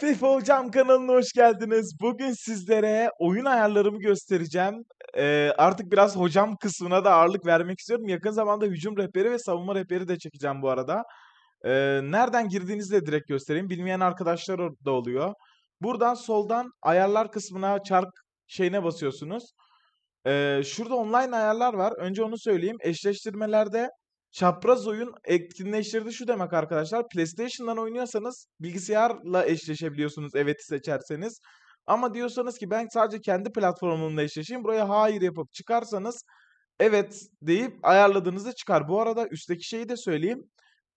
FIFA Hocam kanalına hoş geldiniz. Bugün sizlere oyun ayarlarımı göstereceğim. Ee, artık biraz hocam kısmına da ağırlık vermek istiyorum. Yakın zamanda hücum rehberi ve savunma rehberi de çekeceğim bu arada. Ee, nereden girdiğinizi de direkt göstereyim. Bilmeyen arkadaşlar da oluyor. Buradan soldan ayarlar kısmına çark şeyine basıyorsunuz. Ee, şurada online ayarlar var. Önce onu söyleyeyim. Eşleştirmelerde Çapraz oyun etkinleştirdi şu demek arkadaşlar. PlayStation'dan oynuyorsanız bilgisayarla eşleşebiliyorsunuz evet'i seçerseniz. Ama diyorsanız ki ben sadece kendi platformumla eşleşeyim. Buraya hayır yapıp çıkarsanız evet deyip ayarladığınızda çıkar. Bu arada üstteki şeyi de söyleyeyim.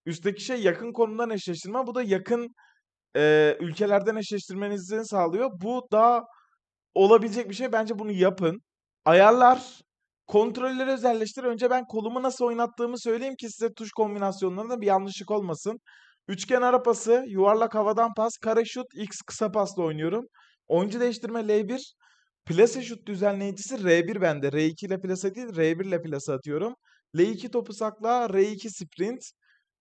Üstteki şey yakın konumdan eşleştirme. Bu da yakın e, ülkelerden eşleştirmenizi sağlıyor. Bu daha olabilecek bir şey. Bence bunu yapın. Ayarlar Kontrolleri özelleştir. Önce ben kolumu nasıl oynattığımı söyleyeyim ki size tuş kombinasyonlarında bir yanlışlık olmasın. Üçgen ara pası, yuvarlak havadan pas, kare şut, X kısa pasla oynuyorum. Oyuncu değiştirme L1, plase şut düzenleyicisi R1 bende. R2 ile plase değil, R1 ile plase atıyorum. L2 topu sakla, R2 sprint.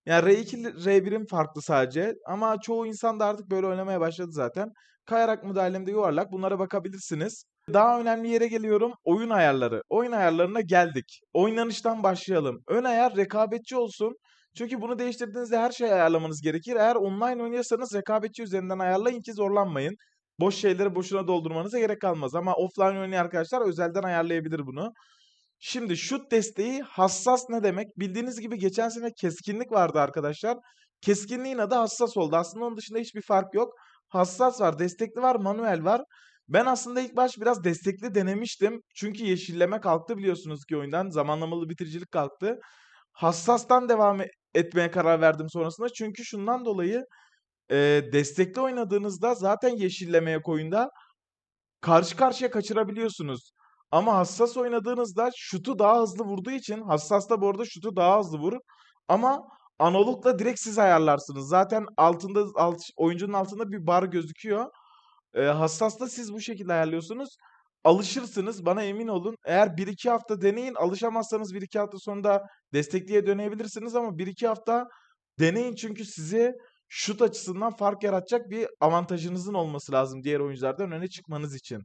Yani R2 ile R1'in farklı sadece. Ama çoğu insan da artık böyle oynamaya başladı zaten. Kayarak müdahalemde yuvarlak. Bunlara bakabilirsiniz. Daha önemli yere geliyorum. Oyun ayarları. Oyun ayarlarına geldik. Oynanıştan başlayalım. Ön ayar rekabetçi olsun. Çünkü bunu değiştirdiğinizde her şeyi ayarlamanız gerekir. Eğer online oynuyorsanız rekabetçi üzerinden ayarlayın ki zorlanmayın. Boş şeyleri boşuna doldurmanıza gerek kalmaz. Ama offline oynayan arkadaşlar özelden ayarlayabilir bunu. Şimdi şut desteği hassas ne demek? Bildiğiniz gibi geçen sene keskinlik vardı arkadaşlar. Keskinliğin adı hassas oldu. Aslında onun dışında hiçbir fark yok. Hassas var, destekli var, manuel var. Ben aslında ilk baş biraz destekli denemiştim. Çünkü yeşilleme kalktı biliyorsunuz ki oyundan. Zamanlamalı bitiricilik kalktı. Hassastan devam e, etmeye karar verdim sonrasında. Çünkü şundan dolayı e, destekli oynadığınızda zaten yeşillemeye koyunda karşı karşıya kaçırabiliyorsunuz. Ama hassas oynadığınızda şutu daha hızlı vurduğu için hassas da bu arada şutu daha hızlı vurur. Ama analogla direkt siz ayarlarsınız. Zaten altında alt, oyuncunun altında bir bar gözüküyor. E, hassasta siz bu şekilde ayarlıyorsunuz. Alışırsınız bana emin olun. Eğer 1-2 hafta deneyin alışamazsanız 1-2 hafta sonunda destekliye dönebilirsiniz ama 1-2 hafta deneyin çünkü sizi şut açısından fark yaratacak bir avantajınızın olması lazım diğer oyunculardan öne çıkmanız için.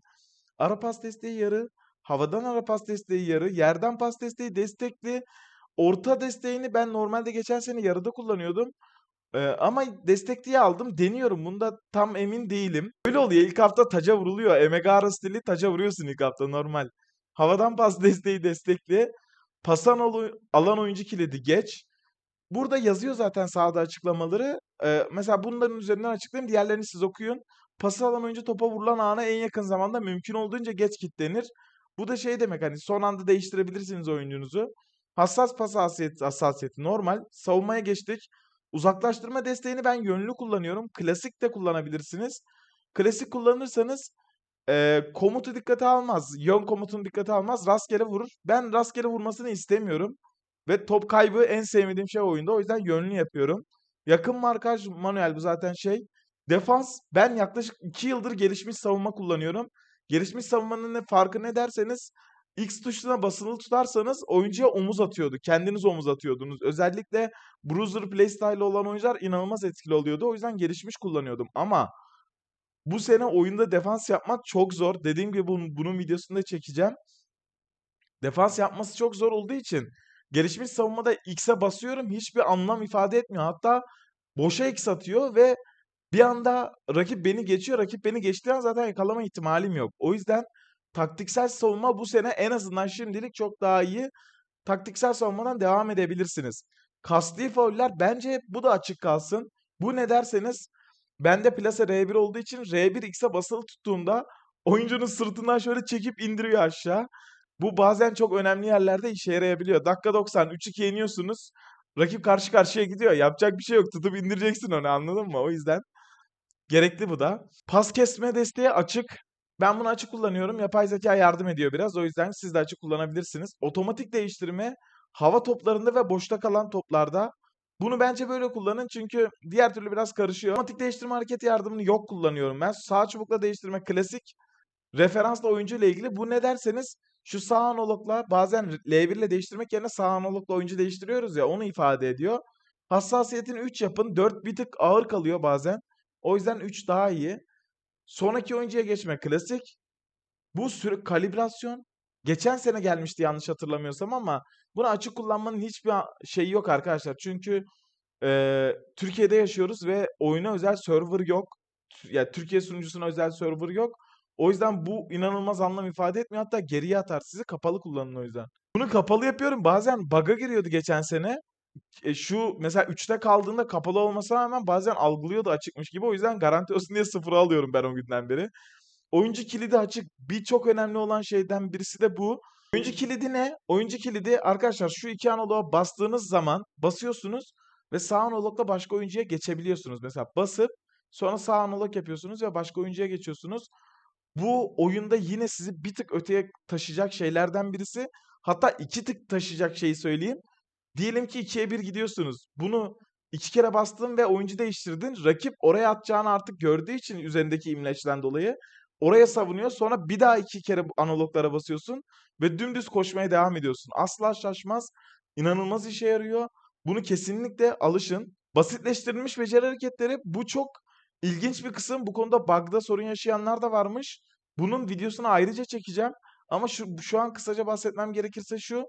Ara pas desteği yarı, havadan ara pas desteği yarı, yerden pas desteği destekli. Orta desteğini ben normalde geçen sene yarıda kullanıyordum. Ee, ama destekliye aldım. Deniyorum. Bunda tam emin değilim. Öyle oluyor. İlk hafta taca vuruluyor. Emegara stili taca vuruyorsun ilk hafta normal. Havadan pas desteği destekli. Pasan alan oyuncu kilidi geç. Burada yazıyor zaten sağda açıklamaları. Ee, mesela bunların üzerinden açıklayayım. Diğerlerini siz okuyun. Pası alan oyuncu topa vurulan ana en yakın zamanda mümkün olduğunca geç kilitlenir. Bu da şey demek hani son anda değiştirebilirsiniz oyuncunuzu. Hassas pas hassasiyeti, hassasiyeti normal. Savunmaya geçtik. Uzaklaştırma desteğini ben yönlü kullanıyorum. Klasik de kullanabilirsiniz. Klasik kullanırsanız e, komutu dikkate almaz. Yön komutunu dikkate almaz. Rastgele vurur. Ben rastgele vurmasını istemiyorum. Ve top kaybı en sevmediğim şey oyunda. O yüzden yönlü yapıyorum. Yakın markaj manuel bu zaten şey. Defans ben yaklaşık 2 yıldır gelişmiş savunma kullanıyorum. Gelişmiş savunmanın ne farkı ne derseniz X tuşuna basılı tutarsanız oyuncuya omuz atıyordu. Kendiniz omuz atıyordunuz. Özellikle Bruiser playstyle olan oyuncular inanılmaz etkili oluyordu. O yüzden gelişmiş kullanıyordum. Ama bu sene oyunda defans yapmak çok zor. Dediğim gibi bunun, bunun videosunu da çekeceğim. Defans yapması çok zor olduğu için gelişmiş savunmada X'e basıyorum hiçbir anlam ifade etmiyor. Hatta boşa X atıyor ve bir anda rakip beni geçiyor. Rakip beni geçtiği an zaten yakalama ihtimalim yok. O yüzden taktiksel savunma bu sene en azından şimdilik çok daha iyi. Taktiksel savunmadan devam edebilirsiniz. Kasti fauller bence bu da açık kalsın. Bu ne derseniz bende plase R1 olduğu için R1 X'e basılı tuttuğumda oyuncunun sırtından şöyle çekip indiriyor aşağı. Bu bazen çok önemli yerlerde işe yarayabiliyor. Dakika 90 3-2 yeniyorsunuz. Rakip karşı karşıya gidiyor. Yapacak bir şey yok. Tutup indireceksin onu anladın mı? O yüzden gerekli bu da. Pas kesme desteği açık. Ben bunu açık kullanıyorum. Yapay zeka yardım ediyor biraz. O yüzden siz de açık kullanabilirsiniz. Otomatik değiştirme hava toplarında ve boşta kalan toplarda. Bunu bence böyle kullanın çünkü diğer türlü biraz karışıyor. Otomatik değiştirme hareket yardımını yok kullanıyorum ben. Sağ çubukla değiştirme klasik. Referansla oyuncu ile ilgili. Bu ne derseniz şu sağ analogla bazen L1 ile değiştirmek yerine sağ analogla oyuncu değiştiriyoruz ya onu ifade ediyor. Hassasiyetini 3 yapın. 4 bir tık ağır kalıyor bazen. O yüzden 3 daha iyi. Sonraki oyuncuya geçme klasik. Bu süre kalibrasyon geçen sene gelmişti yanlış hatırlamıyorsam ama bunu açık kullanmanın hiçbir şeyi yok arkadaşlar. Çünkü e, Türkiye'de yaşıyoruz ve oyuna özel server yok. Tü- Ya Türkiye sunucusuna özel server yok. O yüzden bu inanılmaz anlam ifade etmiyor. Hatta geriye atar sizi. Kapalı kullanın o yüzden. Bunu kapalı yapıyorum. Bazen bug'a giriyordu geçen sene. E, şu mesela 3'te kaldığında kapalı olmasına rağmen bazen algılıyordu açıkmış gibi. O yüzden garanti olsun diye sıfıra alıyorum ben o günden beri. Oyuncu kilidi açık. Bir çok önemli olan şeyden birisi de bu. Oyuncu kilidi ne? Oyuncu kilidi arkadaşlar şu iki analoğa bastığınız zaman basıyorsunuz ve sağ analogla başka oyuncuya geçebiliyorsunuz. Mesela basıp sonra sağ analog yapıyorsunuz ve başka oyuncuya geçiyorsunuz. Bu oyunda yine sizi bir tık öteye taşıyacak şeylerden birisi. Hatta iki tık taşıyacak şeyi söyleyeyim. Diyelim ki 2'ye 1 gidiyorsunuz. Bunu iki kere bastın ve oyuncu değiştirdin. Rakip oraya atacağını artık gördüğü için üzerindeki imleçten dolayı oraya savunuyor. Sonra bir daha iki kere analoglara basıyorsun ve dümdüz koşmaya devam ediyorsun. Asla şaşmaz. İnanılmaz işe yarıyor. Bunu kesinlikle alışın. Basitleştirilmiş beceri hareketleri bu çok ilginç bir kısım. Bu konuda bug'da sorun yaşayanlar da varmış. Bunun videosunu ayrıca çekeceğim. Ama şu, şu an kısaca bahsetmem gerekirse şu.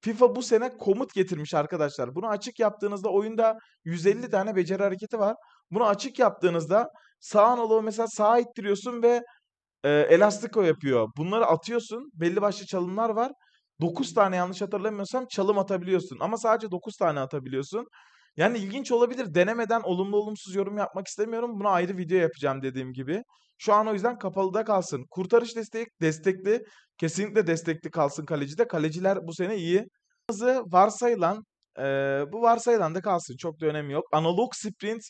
FIFA bu sene komut getirmiş arkadaşlar. Bunu açık yaptığınızda oyunda 150 tane beceri hareketi var. Bunu açık yaptığınızda sağ analoğu mesela sağa ittiriyorsun ve e, elastiko yapıyor. Bunları atıyorsun. Belli başlı çalımlar var. 9 tane yanlış hatırlamıyorsam çalım atabiliyorsun. Ama sadece 9 tane atabiliyorsun. Yani ilginç olabilir. Denemeden olumlu olumsuz yorum yapmak istemiyorum. Buna ayrı video yapacağım dediğim gibi. Şu an o yüzden kapalıda kalsın. Kurtarış destek destekli. Kesinlikle destekli kalsın kalecide. Kaleciler bu sene iyi. Varsayılan eee, bu varsayılan da kalsın. Çok da önemi yok. Analog sprint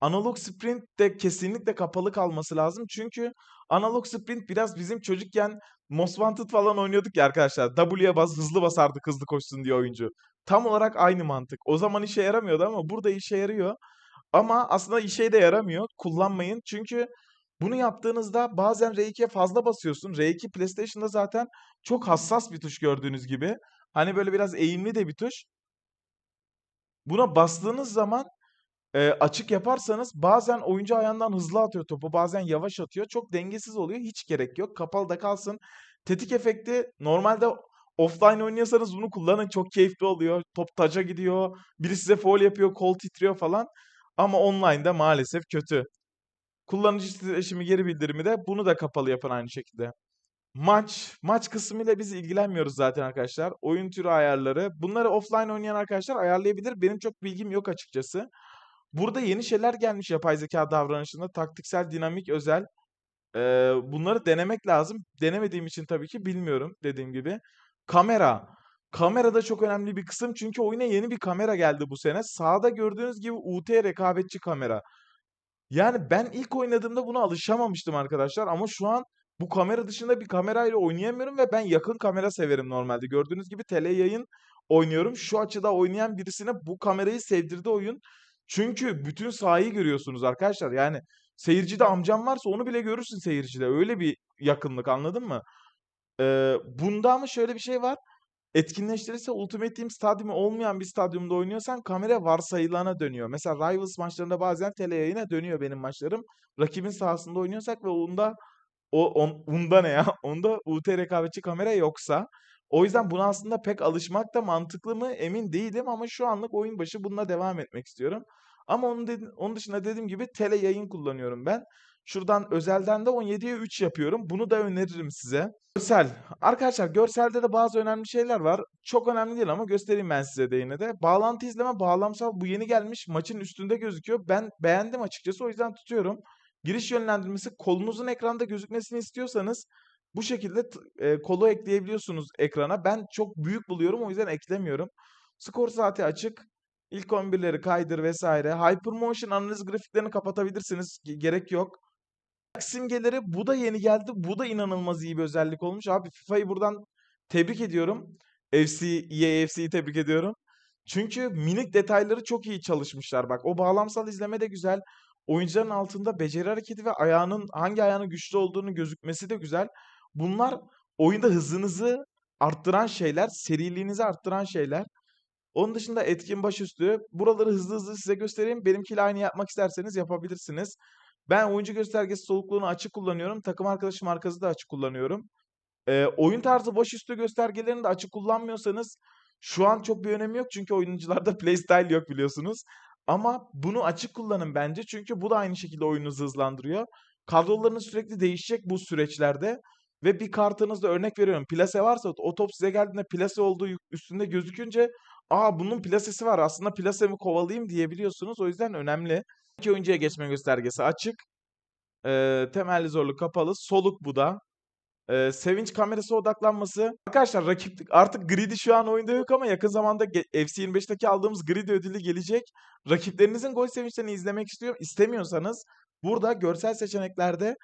analog sprint de kesinlikle kapalı kalması lazım. Çünkü analog sprint biraz bizim çocukken Most Wanted falan oynuyorduk ya arkadaşlar. W'ye bas hızlı basardık hızlı koşsun diye oyuncu. Tam olarak aynı mantık. O zaman işe yaramıyordu ama burada işe yarıyor. Ama aslında işe de yaramıyor. Kullanmayın. Çünkü bunu yaptığınızda bazen R2'ye fazla basıyorsun. R2 PlayStation'da zaten çok hassas bir tuş gördüğünüz gibi. Hani böyle biraz eğimli de bir tuş. Buna bastığınız zaman e, açık yaparsanız bazen oyuncu ayağından hızlı atıyor topu, bazen yavaş atıyor. Çok dengesiz oluyor. Hiç gerek yok. Kapalı da kalsın. Tetik efekti normalde offline oynuyorsanız bunu kullanın. Çok keyifli oluyor. Top taca gidiyor. Biri size foul yapıyor, kol titriyor falan. Ama online'da maalesef kötü. Kullanıcı titreşimi geri bildirimi de bunu da kapalı yapın aynı şekilde. Maç, maç kısmıyla biz ilgilenmiyoruz zaten arkadaşlar. Oyun türü ayarları. Bunları offline oynayan arkadaşlar ayarlayabilir. Benim çok bilgim yok açıkçası. Burada yeni şeyler gelmiş yapay zeka davranışında. Taktiksel, dinamik, özel. Ee, bunları denemek lazım. Denemediğim için tabii ki bilmiyorum dediğim gibi. Kamera. Kamera da çok önemli bir kısım. Çünkü oyuna yeni bir kamera geldi bu sene. Sağda gördüğünüz gibi UT rekabetçi kamera. Yani ben ilk oynadığımda buna alışamamıştım arkadaşlar ama şu an bu kamera dışında bir kamerayla oynayamıyorum ve ben yakın kamera severim normalde. Gördüğünüz gibi tele yayın oynuyorum. Şu açıda oynayan birisine bu kamerayı sevdirdi oyun. Çünkü bütün sahayı görüyorsunuz arkadaşlar. Yani seyircide amcam varsa onu bile görürsün seyircide. Öyle bir yakınlık anladın mı? Ee, bunda ama şöyle bir şey var. Etkinleştirirse Ultimate Team stadyumu olmayan bir stadyumda oynuyorsan kamera varsayılana dönüyor. Mesela Rivals maçlarında bazen tele yayına dönüyor benim maçlarım. Rakibin sahasında oynuyorsak ve onda o on, onda ne ya? Onda UT rekabetçi kamera yoksa o yüzden buna aslında pek alışmak da mantıklı mı emin değilim ama şu anlık oyun başı bununla devam etmek istiyorum. Ama onun, dedi- onun dışında dediğim gibi tele yayın kullanıyorum ben. Şuradan özelden de 17'ye 3 yapıyorum. Bunu da öneririm size. Görsel. Arkadaşlar görselde de bazı önemli şeyler var. Çok önemli değil ama göstereyim ben size de yine de. Bağlantı izleme bağlamsal bu yeni gelmiş. Maçın üstünde gözüküyor. Ben beğendim açıkçası o yüzden tutuyorum. Giriş yönlendirmesi kolunuzun ekranda gözükmesini istiyorsanız bu şekilde e, kolu ekleyebiliyorsunuz ekrana. Ben çok büyük buluyorum o yüzden eklemiyorum. Skor saati açık. İlk 11'leri kaydır vesaire. Hypermotion analiz grafiklerini kapatabilirsiniz. Ge- Gerek yok. Simgeleri bu da yeni geldi. Bu da inanılmaz iyi bir özellik olmuş. Abi FIFA'yı buradan tebrik ediyorum. FC, EA FC'yi tebrik ediyorum. Çünkü minik detayları çok iyi çalışmışlar. Bak o bağlamsal izleme de güzel. Oyuncuların altında beceri hareketi ve ayağının hangi ayağının güçlü olduğunu gözükmesi de güzel. Bunlar oyunda hızınızı arttıran şeyler, seriliğinizi arttıran şeyler. Onun dışında etkin başüstü. Buraları hızlı hızlı size göstereyim. Benimkiyle aynı yapmak isterseniz yapabilirsiniz. Ben oyuncu göstergesi solukluğunu açık kullanıyorum. Takım arkadaşı markası da açık kullanıyorum. Ee, oyun tarzı başüstü göstergelerini de açık kullanmıyorsanız şu an çok bir önemi yok. Çünkü oyuncularda playstyle yok biliyorsunuz. Ama bunu açık kullanın bence. Çünkü bu da aynı şekilde oyununuzu hızlandırıyor. Kadrolarınız sürekli değişecek bu süreçlerde. Ve bir kartınızda örnek veriyorum. Plase varsa o top size geldiğinde plase olduğu üstünde gözükünce aa bunun plasesi var aslında plasemi kovalayayım diyebiliyorsunuz. O yüzden önemli. İki oyuncuya geçme göstergesi açık. Ee, temelli zorluk kapalı. Soluk bu da. Ee, sevinç kamerası odaklanması. Arkadaşlar rakip artık Greedy şu an oyunda yok ama yakın zamanda ge- FC 25'teki aldığımız Greedy ödülü gelecek. Rakiplerinizin gol sevinçlerini izlemek istiyor. istemiyorsanız burada görsel seçeneklerde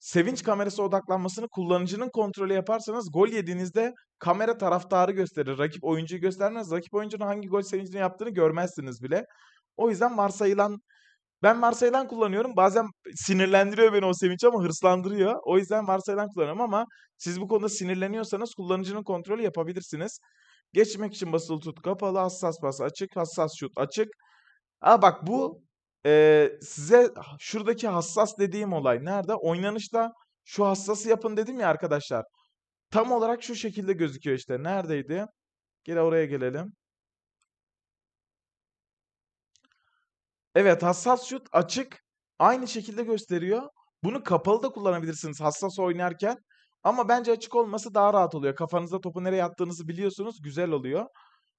sevinç kamerası odaklanmasını kullanıcının kontrolü yaparsanız gol yediğinizde kamera taraftarı gösterir. Rakip oyuncuyu göstermez. Rakip oyuncunun hangi gol sevincini yaptığını görmezsiniz bile. O yüzden varsayılan ben varsayılan kullanıyorum. Bazen sinirlendiriyor beni o sevinç ama hırslandırıyor. O yüzden varsayılan kullanıyorum ama siz bu konuda sinirleniyorsanız kullanıcının kontrolü yapabilirsiniz. Geçmek için basılı tut kapalı, hassas bas açık, hassas şut açık. Aa bak bu e, size şuradaki hassas dediğim olay nerede? Oynanışta şu hassası yapın dedim ya arkadaşlar. Tam olarak şu şekilde gözüküyor işte. Neredeydi? Gel oraya gelelim. Evet hassas şut açık aynı şekilde gösteriyor. Bunu kapalı da kullanabilirsiniz hassas oynarken. Ama bence açık olması daha rahat oluyor. Kafanızda topu nereye attığınızı biliyorsunuz. Güzel oluyor.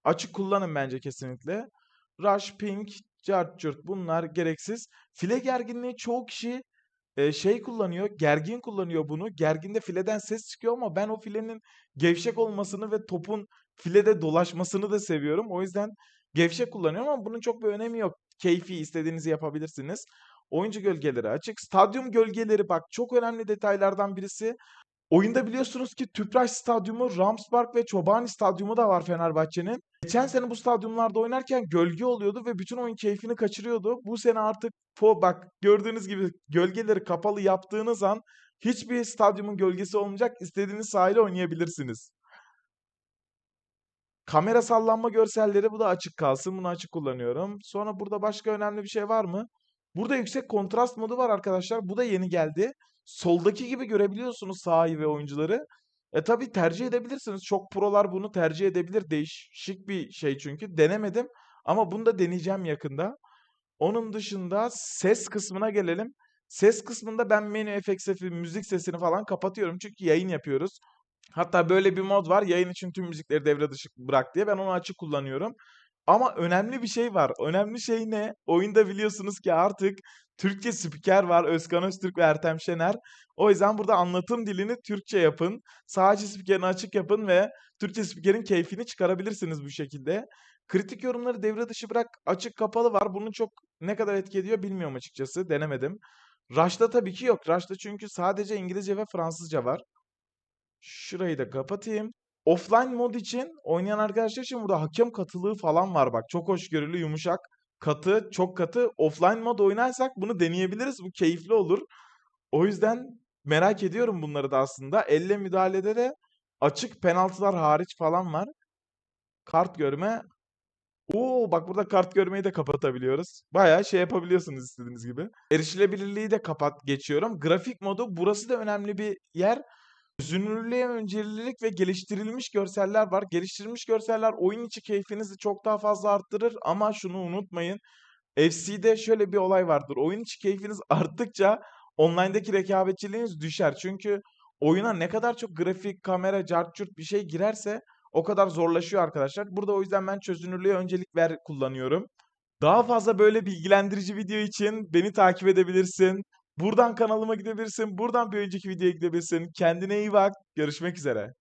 Açık kullanın bence kesinlikle. Rush, ping, cart bunlar gereksiz. File gerginliği çoğu kişi e, şey kullanıyor. Gergin kullanıyor bunu. Gerginde fileden ses çıkıyor ama ben o filenin gevşek olmasını ve topun filede dolaşmasını da seviyorum. O yüzden gevşek kullanıyorum ama bunun çok bir önemi yok. Keyfi istediğinizi yapabilirsiniz. Oyuncu gölgeleri açık. Stadyum gölgeleri bak çok önemli detaylardan birisi. Oyunda biliyorsunuz ki Tüpraş Stadyumu, Ramspark ve Çobani Stadyumu da var Fenerbahçe'nin. Geçen sene bu stadyumlarda oynarken gölge oluyordu ve bütün oyun keyfini kaçırıyordu. Bu sene artık po bak gördüğünüz gibi gölgeleri kapalı yaptığınız an hiçbir stadyumun gölgesi olmayacak. İstediğiniz sahile oynayabilirsiniz. Kamera sallanma görselleri bu da açık kalsın. Bunu açık kullanıyorum. Sonra burada başka önemli bir şey var mı? Burada yüksek kontrast modu var arkadaşlar. Bu da yeni geldi. Soldaki gibi görebiliyorsunuz sahayı ve oyuncuları. E tabii tercih edebilirsiniz. Çok prolar bunu tercih edebilir. Değişik bir şey çünkü. Denemedim ama bunu da deneyeceğim yakında. Onun dışında ses kısmına gelelim. Ses kısmında ben menü FXF'i, müzik sesini falan kapatıyorum. Çünkü yayın yapıyoruz. Hatta böyle bir mod var. Yayın için tüm müzikleri devre dışı bırak diye. Ben onu açık kullanıyorum. Ama önemli bir şey var. Önemli şey ne? Oyunda biliyorsunuz ki artık Türkçe spiker var. Özkan Öztürk ve Ertem Şener. O yüzden burada anlatım dilini Türkçe yapın. Sadece spikerini açık yapın ve Türkçe spikerin keyfini çıkarabilirsiniz bu şekilde. Kritik yorumları devre dışı bırak açık kapalı var. Bunun çok ne kadar etki ediyor bilmiyorum açıkçası. Denemedim. Rush'ta tabii ki yok. Rush'ta çünkü sadece İngilizce ve Fransızca var. Şurayı da kapatayım. Offline mod için oynayan arkadaşlar için burada hakem katılığı falan var bak. Çok hoşgörülü, yumuşak, katı, çok katı. Offline mod oynarsak bunu deneyebiliriz. Bu keyifli olur. O yüzden merak ediyorum bunları da aslında. Elle müdahalede de açık penaltılar hariç falan var. Kart görme. Oo bak burada kart görmeyi de kapatabiliyoruz. Bayağı şey yapabiliyorsunuz istediğiniz gibi. Erişilebilirliği de kapat geçiyorum. Grafik modu burası da önemli bir yer. Çözünürlüğe öncelilik ve geliştirilmiş görseller var. Geliştirilmiş görseller oyun içi keyfinizi çok daha fazla arttırır ama şunu unutmayın. FC'de şöyle bir olay vardır. Oyun içi keyfiniz arttıkça online'daki rekabetçiliğiniz düşer. Çünkü oyuna ne kadar çok grafik, kamera, cart bir şey girerse o kadar zorlaşıyor arkadaşlar. Burada o yüzden ben çözünürlüğe öncelik ver kullanıyorum. Daha fazla böyle bilgilendirici video için beni takip edebilirsin. Buradan kanalıma gidebilirsin. Buradan bir önceki videoya gidebilirsin. Kendine iyi bak. Görüşmek üzere.